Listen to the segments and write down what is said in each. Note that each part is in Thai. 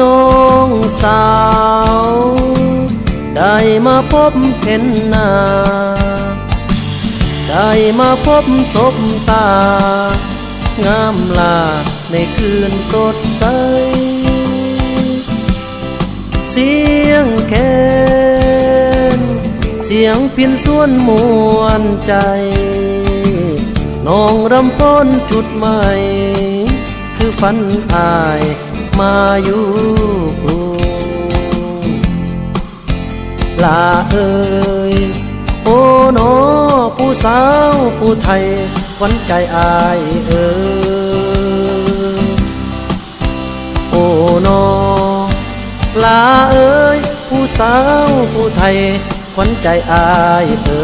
น้องสาว ได้มาพบเห็นหน้า ได้มาพบศพตา งามลาในคืนสดใส เสียงแคนเสียงพินส่วนมวนใจ น้องรำพ้นจุดใหม่ คือฝันอาย มาอยู่กรุงลาเอ่ยโอ้หนอผู้สาวผู้ไทยขวัญใจอายเอ่ยโอ้หนอลาเอ้ยผู้สาวผู้ไทยขวัญใจอายเอ่ย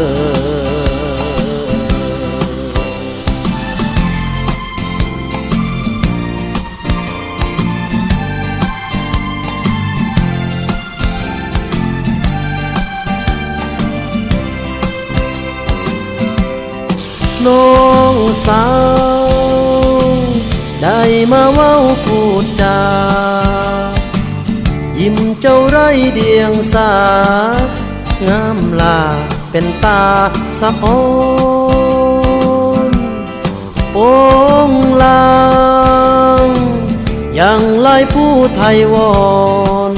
น้องสาว ได้มาเว้าพูดจา ยิ้มเจ้าไรเดียงสา งามลาเป็นตาสะออนโปงลางยังไล่ผู้ไทยวอน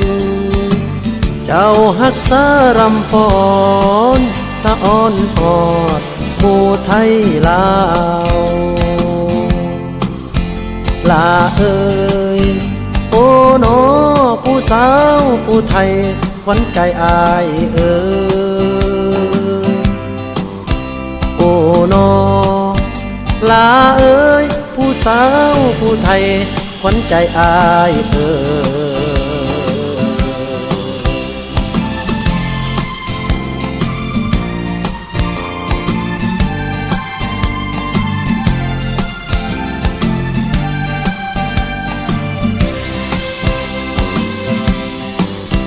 เจ้าหักษารำพรสะออนกอด หมู่ไทยลาวลาเอ่ยโอ้นอผู้สาวผู้ไทยขวัญใจอายเอ่ยโอ้นอลาเอ่ยผู้สาวผู้ไทยขวัญใจอายเอ่ย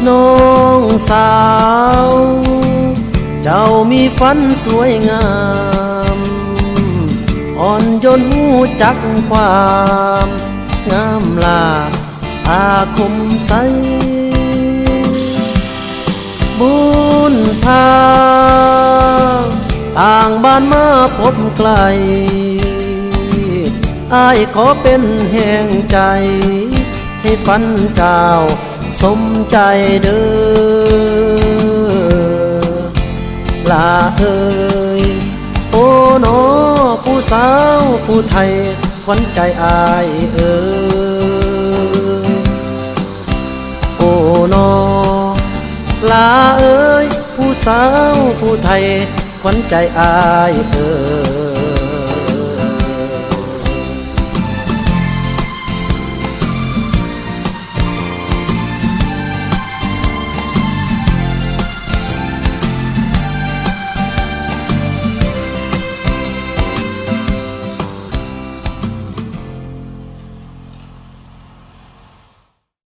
น้องสาว เจ้ามีฝันสวยงาม อ่อนโยนหูจักความ งามลาอาคมใส บุญพา ต่างบ้านมาพบไกลอายขอเป็นแห่งใจ ให้ฝันเจ้า สมใจเด้อลาเอ่ยโอ้หนอผู้สาวผู้ไทยขวัญใจอายเอ่ยโอ้หนอลาเอ่ยผู้สาวผู้ไทยขวัญใจอายเอ่ย